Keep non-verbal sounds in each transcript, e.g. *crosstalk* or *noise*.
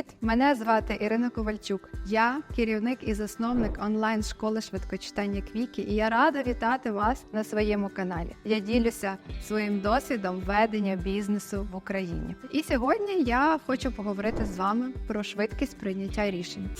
Привіт! Мене звати Ірина Ковальчук. Я керівник і засновник онлайн школи швидкочитання Квіки, і я рада вітати вас на своєму каналі. Я ділюся своїм досвідом ведення бізнесу в Україні. І сьогодні я хочу поговорити з вами про швидкість прийняття рішень.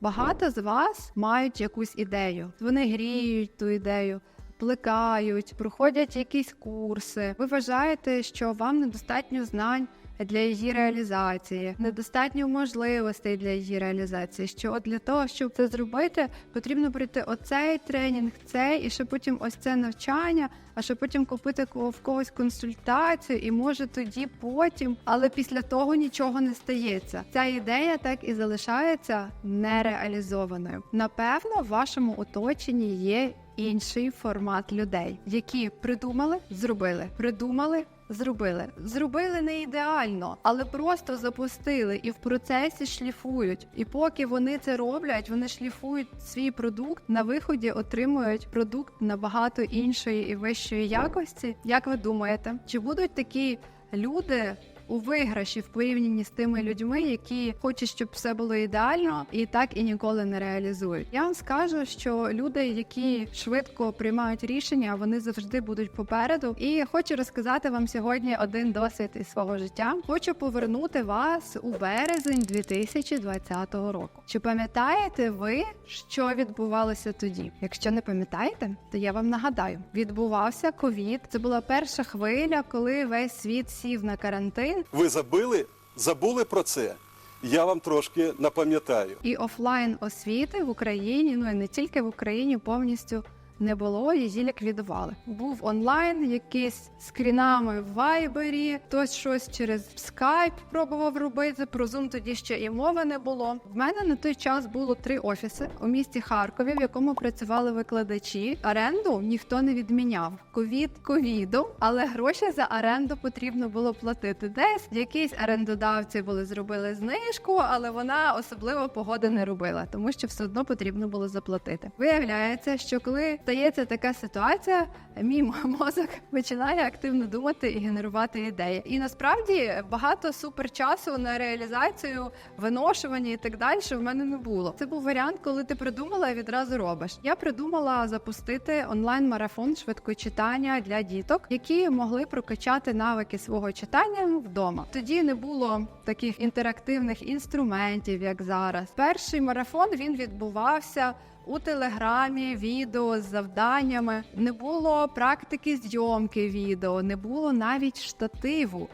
Багато з вас мають якусь ідею. Вони гріють ту ідею, плекають, проходять якісь курси. Ви вважаєте, що вам недостатньо знань для її реалізації, недостатньо можливостей для її реалізації. Що для того, щоб це зробити, потрібно пройти оцей тренінг, цей, і ще потім ось це навчання, а ще потім купити в когось консультацію, і може тоді потім, але після того нічого не стається. Ця ідея так і залишається нереалізованою. Напевно, в вашому оточенні є інший формат людей, які придумали, зробили, придумали. Зробили, зробили не ідеально, але просто запустили і в процесі шліфують. І поки вони це роблять, вони шліфують свій продукт на виході, отримують продукт набагато іншої і вищої якості. Як ви думаєте, чи будуть такі люди? У виграші в порівнянні з тими людьми, які хочуть, щоб все було ідеально, і так і ніколи не реалізують. Я вам скажу, що люди, які швидко приймають рішення, вони завжди будуть попереду. І хочу розказати вам сьогодні один досвід із свого життя. Хочу повернути вас у березень 2020 року. Чи пам'ятаєте ви, що відбувалося тоді? Якщо не пам'ятаєте, то я вам нагадаю: відбувався ковід. Це була перша хвиля, коли весь світ сів на карантин. Ви забили, забули про це? Я вам трошки напам'ятаю. І офлайн освіти в Україні, ну і не тільки в Україні, повністю не було, її ліквідували. Був онлайн, якийсь скрінами в Вайбері, хтось щось через скайп пробував робити. Про Zoom тоді ще і мови не було. В мене на той час було три офіси у місті Харкові, в якому працювали викладачі. Оренду ніхто не відміняв. Ковід ковідом, але гроші за оренду потрібно було платити. Десь якісь орендодавці були зробили знижку, але вона особливо погоди не робила, тому що все одно потрібно було заплатити. Виявляється, що коли стається така ситуація, мій мозок починає активно думати і генерувати ідеї. І насправді багато супер часу на реалізацію, виношування і так далі в мене не було. Це був варіант, коли ти придумала і відразу робиш. Я придумала запустити онлайн-марафон швидкочитання для діток, які могли прокачати навики свого читання вдома. Тоді не було таких інтерактивних інструментів, як зараз. Перший марафон він відбувався. У телеграмі відео з завданнями не було практики зйомки відео, не було навіть штативу.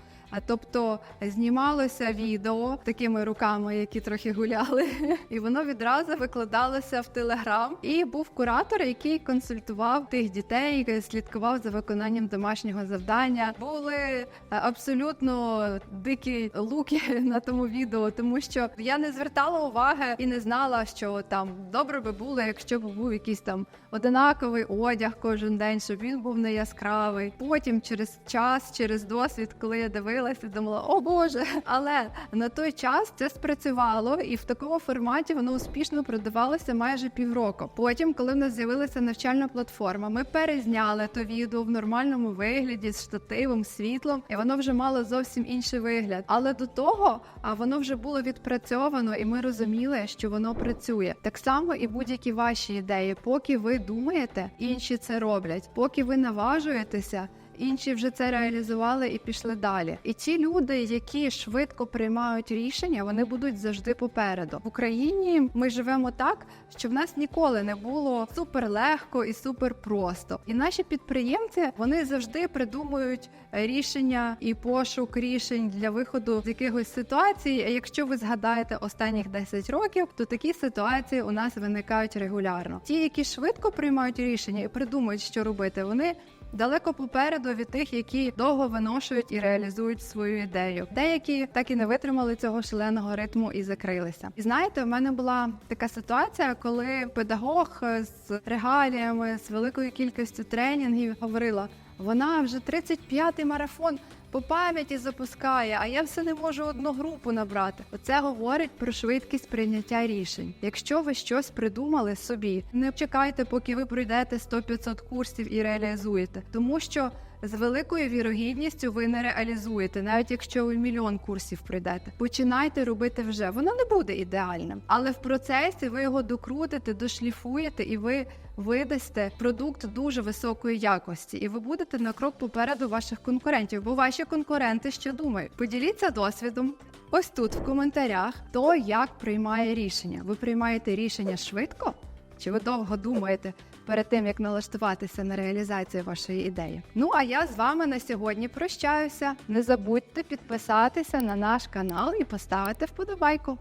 Тобто знімалося відео такими руками, які трохи гуляли, *laughs* і воно відразу викладалося в телеграм. І був куратор, який консультував тих дітей, слідкував за виконанням домашнього завдання. Були е, абсолютно дикі луки *laughs* на тому відео, тому що я не звертала уваги і не знала, що там добре би було, якщо б був якийсь там одинаковий одяг кожен день, щоб він був не яскравий. Потім через час, через досвід, коли я дивилася, думала, о Боже, але на той час це спрацювало, і в такому форматі воно успішно продавалося майже півроку. Потім, коли в нас з'явилася навчальна платформа, ми перезняли то відео в нормальному вигляді з штативом, світлом, і воно вже мало зовсім інший вигляд. Але до того воно вже було відпрацьовано, і ми розуміли, що воно працює. Так само і будь-які ваші ідеї, поки ви думаєте, інші це роблять, поки ви наважуєтеся. Інші вже це реалізували і пішли далі. І ті люди, які швидко приймають рішення, вони будуть завжди попереду. В Україні ми живемо так, що в нас ніколи не було супер легко і супер просто. І наші підприємці вони завжди придумують рішення і пошук рішень для виходу з якихось ситуацій. А Якщо ви згадаєте останніх 10 років, то такі ситуації у нас виникають регулярно. Ті, які швидко приймають рішення і придумують, що робити, вони далеко попереду від тих, які довго виношують і реалізують свою ідею. Деякі так і не витримали цього шаленого ритму і закрилися. І знаєте, в мене була така ситуація, коли педагог з регаліями, з великою кількістю тренінгів говорила. Вона вже 35-й марафон по пам'яті запускає, а я все не можу одну групу набрати. Оце говорить про швидкість прийняття рішень. Якщо ви щось придумали собі, не чекайте, поки ви пройдете 100-500 курсів і реалізуєте, тому що з великою вірогідністю ви не реалізуєте, навіть якщо ви мільйон курсів пройдете. Починайте робити вже. Воно не буде ідеальним, але в процесі ви його докрутите, дошліфуєте, і ви видасте продукт дуже високої якості, і ви будете на крок попереду ваших конкурентів, бо ваші конкуренти що думають. Поділіться досвідом. Ось тут в коментарях то, як приймає рішення. Ви приймаєте рішення швидко? Чи ви довго думаєте перед тим, як налаштуватися на реалізацію вашої ідеї? Ну а я з вами на сьогодні прощаюся. Не забудьте підписатися на наш канал і поставити вподобайку.